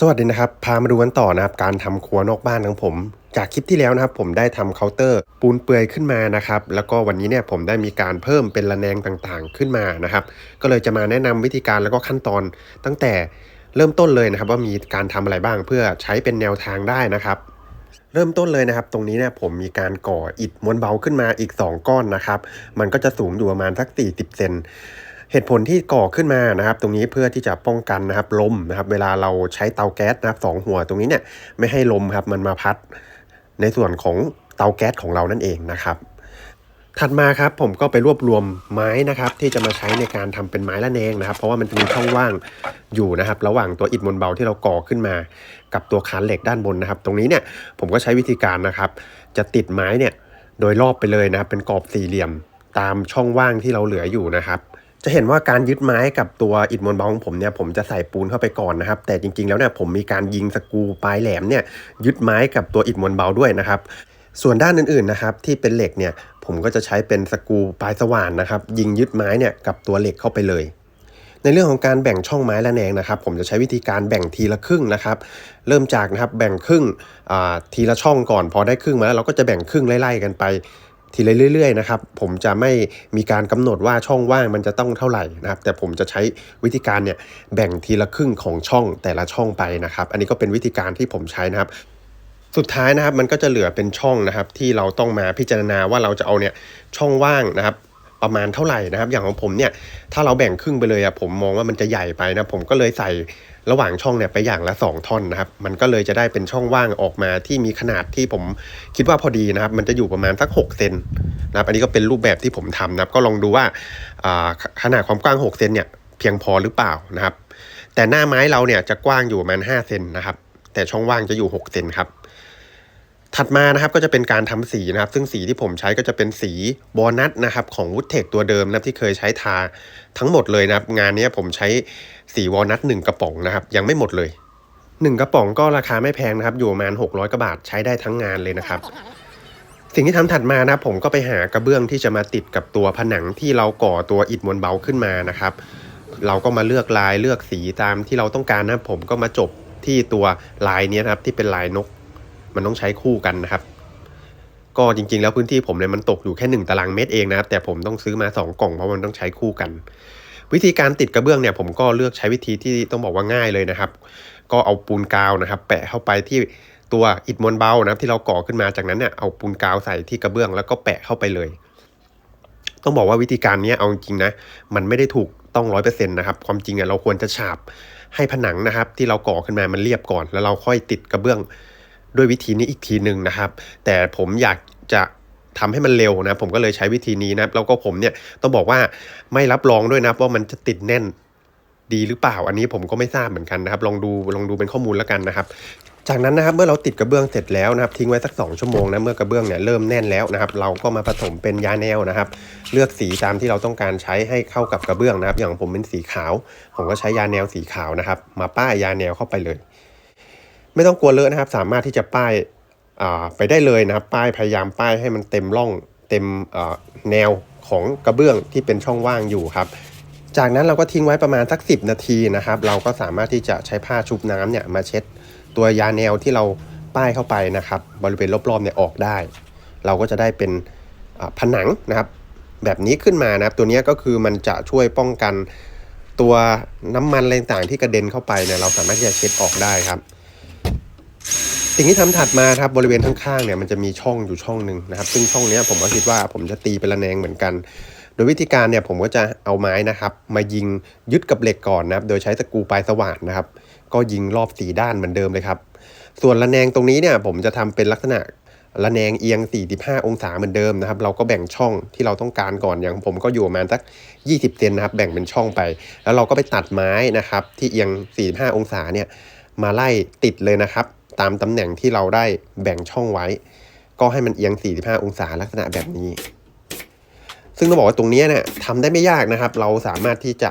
สวัสดีนะครับ พามาดูกันต่อนะครับ การทำครัวนอกบ้านของผม จากคลิปที่แล้วนะครับ ผมได้ทำเคาน์เตอร์ปูนเปื่อยขึ้นมานะครับ แล้วก็วันนี้เนี่ยผมได้มีการเพิ่มเป็นระแนงต่างๆขึ้นมานะครับ ก็เลยจะมาแนะนำวิธีการแล้วก็ขั้นตอนตั้งแต่เริ่มต้นเลยนะครับ ว่ามีการทำอะไรบ้างเพื่อใช้เป็นแนวทางได้นะครับเริ่มต้นเลยนะครับ ตรงนี้เนี่ยผมมีการก่ออิฐมวนเบาขึ้นมาอีก 2 ก้อนนะครับ มันก็จะสูงอยู่ประมาณสัก 40 เซน เหตุผลที่ก่อขึ้นมานะครับ ตรงนี้เพื่อที่จะป้องกันนะครับลมนะครับเวลาเราใช้เตาแก๊สนะครับสองหัวตรงนี้เนี่ยไม่ให้ลมครับมันมาพัดในส่วนของเตาแก๊สของเรานั่นเองนะครับถัดมาครับผมก็ไปรวบรวมไม้นะครับที่จะมาใช้ในการทำเป็นไม้ละแนงนะครับ เพราะว่ามันจะมีช่องว่างอยู่นะครับ ระหว่างตัวอิฐมวลเบาที่เราก่อขึ้นมา กับตัวคานเหล็กด้านบนนะครับ ตรงนี้เนี่ยผมก็ใช้วิธีการนะครับ จะติดไม้เนี่ยโดยรอบไปเลยนะครับเป็นกรอบสี่เหลี่ยมตามช่องว่างที่เราเหลืออยู่นะครับ จะเห็นว่าการยึดไม้กับตัวอิฐมวลเบาของผมเนี่ยผมจะใส่ปูนเข้าไปก่อนนะครับ แต่จริงๆแล้วเนี่ยผมมีการยิงสกูปลายแหลมเนี่ยยึดไม้กับตัวอิฐมวลเบาด้วยนะครับ ส่วนด้านอื่นๆนะครับที่เป็นเหล็กเนี่ยผมก็จะใช้เป็นสกูปลายสว่านนะครับ ยิงยึดไม้เนี่ยกับตัวเหล็กเข้าไปเลยในเรื่องของการแบ่งช่องไม้ละแนงนะครับ ผมจะใช้วิธีการแบ่งทีละครึ่งนะครับ เริ่มจากนะครับแบ่งครึ่งทีละช่องก่อน พอได้ครึ่งมาแล้วเราก็จะแบ่งครึ่งไล่ๆกันไป ทีละเรื่อยๆนะครับผมจะไม่มีการกำหนดว่าช่องว่างมันจะต้องเท่าไหร่นะครับ แต่ผมจะใช้วิธีการเนี่ยแบ่งทีละครึ่งของช่องแต่ละช่องไปนะครับ อันนี้ก็เป็นวิธีการที่ผมใช้นะครับ สุดท้ายนะครับมันก็จะเหลือเป็นช่องนะครับ ที่เราต้องมาพิจารณาว่าเราจะเอาเนี่ยช่องว่างนะครับ ประมาณเท่าไหร่นะครับ อย่างของผมเนี่ยถ้าเราแบ่งครึ่งไปเลยอะผมมองว่ามันจะใหญ่ไปนะผมก็เลยใส่ระหว่างช่องเนี่ยไปอย่างละ 2 ท่อนนะครับ มันก็เลยจะได้เป็นช่องว่างออกมาที่มีขนาดที่ผมคิดว่าพอดีนะครับ มันจะอยู่ประมาณสัก6เซนนะครับอันนี้ก็เป็นรูปแบบที่ผมทำนะครับ ก็ลองดูว่าขนาดความกว้าง6เซนเนี่ยเพียงพอหรือเปล่านะครับ แต่หน้าไม้เราเนี่ยจะกว้างอยู่ประมาณ5เซนนะครับ แต่ช่องว่างจะอยู่6เซนครับ ถัดมานะครับก็จะเป็นการทำสีนะครับ ซึ่งสีที่ผมใช้ก็จะเป็นสีบอนัทนะครับของวูดเทคตัวเดิมนะที่เคยใช้ทาทั้งหมดเลยนะครับ งานนี้ผมใช้สีวอนัทหนึ่งกระป๋องนะครับ ยังไม่หมดเลยหนึ่งกระป๋องก็ราคาไม่แพงนะครับ อยู่ประมาณ600กว่าบาทใช้ได้ทั้งงานเลยนะครับ สิ่งที่ทำถัดมานะผมก็ไปหากระเบื้องที่จะมาติดกับตัวผนังที่เราก่อตัวอิฐมวลเบาขึ้นมานะครับ เราก็มาเลือกลายเลือกสีตามที่เราต้องการนะผมก็มาจบที่ตัวลายนี้นะครับที่เป็นลายนก มันต้องใช้คู่กันนะครับ ก็จริงๆ แล้วพื้นที่ผมเนี่ยมันตกอยู่แค่1ตารางเมตรเองนะครับแต่ผมต้องซื้อมา 2 กล่องเพราะมันต้องใช้คู่กัน วิธีการติดกระเบื้องเนี่ยผมก็เลือกใช้วิธีที่ต้องบอกว่าง่ายเลยนะครับ ก็เอาปูนกาวนะครับ แปะเข้าไปที่ตัวอิฐมวลเบานะครับที่เราก่อขึ้นมาจากนั้นเนี่ยเอาปูนกาวใส่ที่กระเบื้องแล้วก็แปะเข้าไปเลย ต้องบอกว่าวิธีการนี้เอาจริงนะ มันไม่ได้ถูกต้องร้อยเปอร์เซ็นต์นะครับความจริงอะเราควรจะฉาบให้ผนังนะครับ ที่เราก่อขึ้นมามันเรียบก่อน แล้วเราค่อยติดกระเบื้อง ด้วยวิธีนี้อีกทีหนึ่งนะครับ แต่ผมอยากจะทำให้มันเร็วนะ ผมก็เลยใช้วิธีนี้นะแล้วก็ผมเนี่ยต้องบอกว่าไม่รับรองด้วยนะว่ามันจะติดแน่นดีหรือเปล่า อันนี้ผมก็ไม่ทราบเหมือนกันนะครับ ลองดูลองดูเป็นข้อมูลแล้วกันนะครับจากนั้นนะครับเมื่อเราติดกระเบื้องเสร็จแล้วนะครับทิ้งไว้สัก 2 ชั่วโมงนะเมื่อกระเบื้องเนี่ยเริ่มแน่นแล้วนะครับเราก็มาผสมเป็นยาแนวนะครับ เลือกสีตามที่เราต้องการใช้ให้เข้ากับกระเบื้องนะครับ อย่างผมเป็นสีขาว ผมก็ใช้ยาแนวสีขาวนะครับ มาป้ายยาแนวเข้าไปเลย ไม่ต้องกลัวเลอะนะครับ สามารถที่จะป้ายไปได้เลยนะครับ ป้ายพยายามป้ายให้มันเต็มร่องเต็มแนวของกระเบื้องที่เป็นช่องว่างอยู่ครับ จากนั้นเราก็ทิ้งไว้ประมาณสัก 10 นาทีนะครับ เราก็สามารถที่จะใช้ผ้าชุบน้ำเนี่ยมาเช็ดตัวยาแนวที่เราป้ายเข้าไปนะครับ บริเวณรอบๆเนี่ยออกได้ เราก็จะได้เป็นผนังนะครับ แบบนี้ขึ้นมานะครับ ตัวนี้ก็คือมันจะช่วยป้องกันตัวน้ำมันอะไรต่างที่กระเด็นเข้าไปเนี่ยเราสามารถที่จะเช็ดออกได้ครับ สิ่งที่ทำถัดมาครับบริเวณข้างๆเนี่ยมันจะมีช่องอยู่ช่องหนึ่งนะครับ ซึ่งช่องนี้ผมก็คิดว่าผมจะตีเป็นระแนงเหมือนกัน โดยวิธีการเนี่ยผมก็จะเอาไม้นะครับ มายิงยึดกับเหล็กก่อนนะครับ โดยใช้ตะกูปลายสว่านนะครับ ก็ยิงรอบสีด้านเหมือนเดิมเลยครับ ส่วนระแนงตรงนี้เนี่ยผมจะทำเป็นลักษณะระแนงเอียง 45 องศาเหมือนเดิมนะครับ เราก็แบ่งช่องที่เราต้องการก่อนอย่างผมก็อยู่ประมาณสัก 20 เซนนะครับ แบ่งเป็นช่องไป แล้วเราก็ไปตัดไม้นะครับ ที่เอียง 45 องศาเนี่ยมาไล่ติดเลยนะครับ ตามตำแหน่งที่เราได้แบ่งช่องไว้ ก็ให้มันเอียง 45 องศาลักษณะแบบนี้ ซึ่งต้องบอกว่าตรงนี้เนี่ยทำได้ไม่ยากนะครับ เราสามารถที่จะ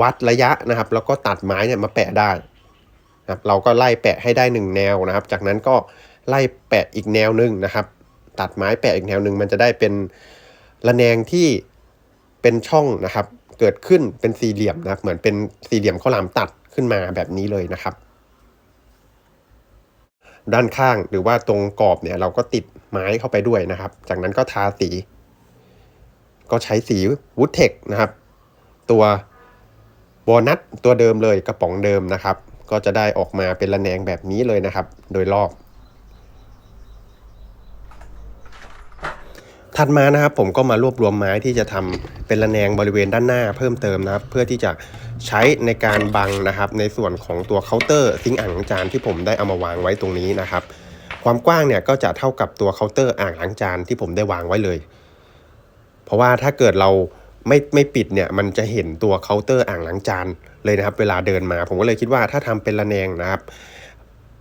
วัดระยะนะครับ แล้วก็ตัดไม้เนี่ยมาแปะได้นะครับเราก็ไล่แปะให้ได้หนึ่งแนวนะครับ จากนั้นก็ไล่แปะอีกแนวหนึ่งนะครับ ตัดไม้แปะอีกแนวหนึ่งมันจะได้เป็นระแนงที่เป็นช่องนะครับ เกิดขึ้นเป็นสี่เหลี่ยมนะครับ เหมือนเป็นสี่เหลี่ยมข้าวหลามตัดขึ้นมาแบบนี้เลยนะครับ ด้านข้างหรือว่าตรงกรอบเนี่ยเราก็ติดไม้เข้าไปด้วยนะครับ จากนั้นก็ทาสี ก็ใช้สีวูดเทคนะครับ ตัวบอนัทตัวเดิมเลยกระป๋องเดิมนะครับ ก็จะได้ออกมาเป็นระแนงแบบนี้เลยนะครับ โดยรอบ ถัดมานะครับผมก็มารวบรวมไม้ที่จะทำเป็นระแนงบริเวณด้านหน้าเพิ่มเติมนะครับ เพื่อที่จะ ใช้ในการบังนะครับในส่วนของตัวเคาน์เตอร์ซิงอ่างล้างจานที่ผมได้เอามาวางไว้ตรงนี้นะครับ ความกว้างเนี่ยก็จะเท่ากับตัวเคาน์เตอร์อ่างล้างจานที่ผมได้วางไว้เลย เพราะว่าถ้าเกิดเราไม่ไม่ปิดเนี่ยมันจะเห็นตัวเคาน์เตอร์อ่างล้างจานเลยนะครับ เวลาเดินมาผมก็เลยคิดว่าถ้าทำเป็นระแนงนะครับ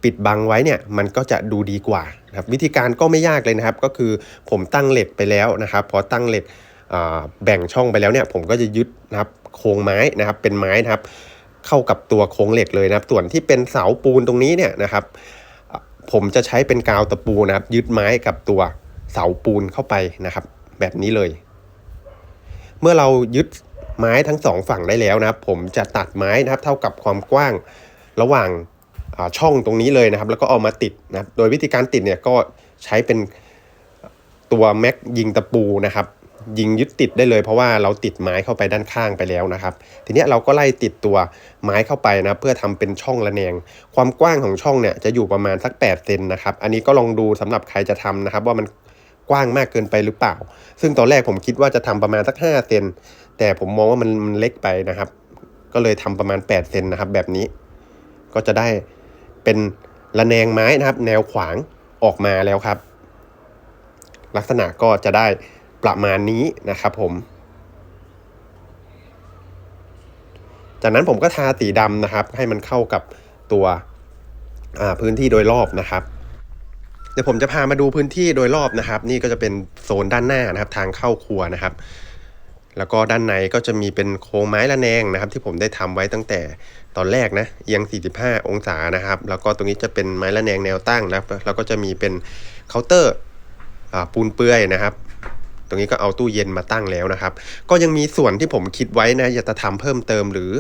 ปิดบังไว้เนี่ยมันก็จะดูดีกว่านะครับวิธีการก็ไม่ยากเลยนะครับ ก็คือผมตั้งเหล็กไปแล้วนะครับ พอตั้งเหล็ก แบ่งช่องไปแล้วเนี่ยผมก็จะยึดนะครับโครงไม้นะครับเป็นไม้นะครับ เข้ากับตัวโครงเหล็กเลยนะครับ ส่วนที่เป็นเสาปูนตรงนี้เนี่ยนะครับ ผมจะใช้เป็นกาวตะปูนะครับ ยึดไม้กับตัวเสาปูนเข้าไปนะครับ แบบนี้เลย เมื่อเรายึดไม้ทั้งสองฝั่งได้แล้วนะครับ ผมจะตัดไม้นะครับ เท่ากับความกว้างระหว่างาช่องตรงนี้เลยนะครับ แล้วก็เอามาติดนะโดยวิธีการติดเนี่ยก็ใช้เป็นตัวแม็กยิงตะปูนะครับ ยิงยึดติดได้เลย เพราะว่าเราติดไม้เข้าไปด้านข้างไปแล้วนะครับ ทีนี้เราก็ไล่ติดตัวไม้เข้าไปนะเพื่อทำเป็นช่องระแนง ความกว้างของช่องเนี่ยจะอยู่ประมาณสัก8เซนนะครับ อันนี้ก็ลองดูสำหรับใครจะทำนะครับ ว่ามันกว้างมากเกินไปหรือเปล่า ซึ่งตอนแรกผมคิดว่าจะทำประมาณสัก5เซนแต่ผมมองว่ามันมันเล็กไปนะครับ ก็เลยทำประมาณ8เซนนะครับ แบบนี้ก็จะได้เป็นระแนงไม้นะครับ แนวขวางออกมาแล้วครับ ลักษณะก็จะได้ ประมาณนี้นะครับผม จากนั้นผมก็ทาสีดำนะครับ ให้มันเข้ากับตัวพื้นที่โดยรอบนะครับ เดี๋ยวผมจะพามาดูพื้นที่โดยรอบนะครับ นี่ก็จะเป็นโซนด้านหน้านะครับ ทางเข้าครัวนะครับ แล้วก็ด้านในก็จะมีเป็นโครงไม้ระแนงนะครับ ที่ผมได้ทำไว้ตั้งแต่ตอนแรกนะเอียง 45 องศานะครับ แล้วก็ตรงนี้จะเป็นไม้ระแนงแนวตั้งนะครับแล้วก็จะมีเป็นเคาน์เตอร์อปูนเปื่อยนะครับ ตรงนี้ก็เอาตู้เย็นมาตั้งแล้วนะครับ ก็ยังมีส่วนที่ผมคิดไว้นะอยากจะทำเพิ่มเติมหรือ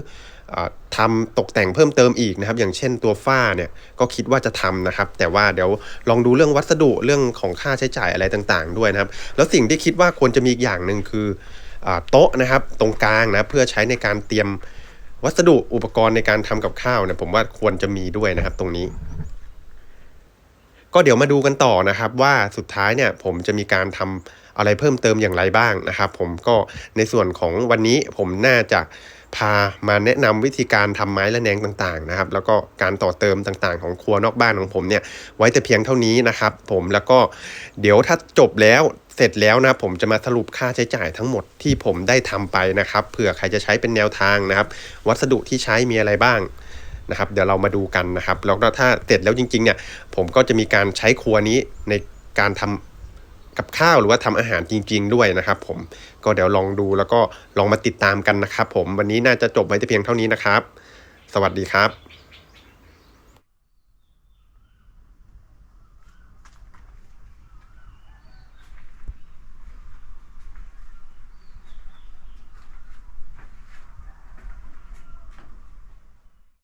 อาทำตกแต่งเพิ่มเติมอีกนะครับ อย่างเช่นตัวฝ้าเนี่ยก็คิดว่าจะทำนะครับ แต่ว่าเดี๋ยวลองดูเรื่องวัสดุเรื่องของค่าใช้จ่ายอะไรต่างๆ ด้วยนะครับ แล้วสิ่งที่คิดว่าควรจะมีอีกอย่างหนึ่งคืออโต๊ะนะครับตรงกลางนะเพื่อใช้ในการเตรียมวัสดุอุปกรณ์ในการทำกับข้าวเนี่ยผมว่าควรจะมีด้วยนะครับตรงนี้ ก็เดี๋ยวมาดูกันต่อนะครับว่าสุดท้ายเนี่ยผมจะมีการทำอะไรเพิ่มเติมอย่างไรบ้างนะครับ ผมก็ในส่วนของวันนี้ผมน่าจะพามาแนะนำวิธีการทำไม้ระแนงต่างๆนะครับ แล้วก็การต่อเติมต่างๆ ของครัวนอกบ้านของผมเนี่ยไว้แต่เพียงเท่านี้นะครับ ผมแล้วก็เดี๋ยวถ้าจบแล้วเสร็จแล้วนะผมจะมาสรุปค่าใช้จ่ายทั้งหมดที่ผมได้ทำไปนะครับเผื่อใครจะใช้เป็นแนวทางนะครับ วัสดุที่ใช้มีอะไรบ้าง นะครับเดี๋ยวเรามาดูกันนะครับแล้วก็ถ้าเสร็จแล้วจริงๆเนี่ยผมก็จะมีการใช้ครัวนี้ในการทำกับข้าวหรือว่าทำอาหารจริง ๆ ด้วยนะครับ ผมก็เดี๋ยวลองดูแล้วก็ลองมาติดตามกันนะครับ ผมวันนี้น่าจะจบไว้แต่เพียงเท่านี้นะครับ สวัสดีครับ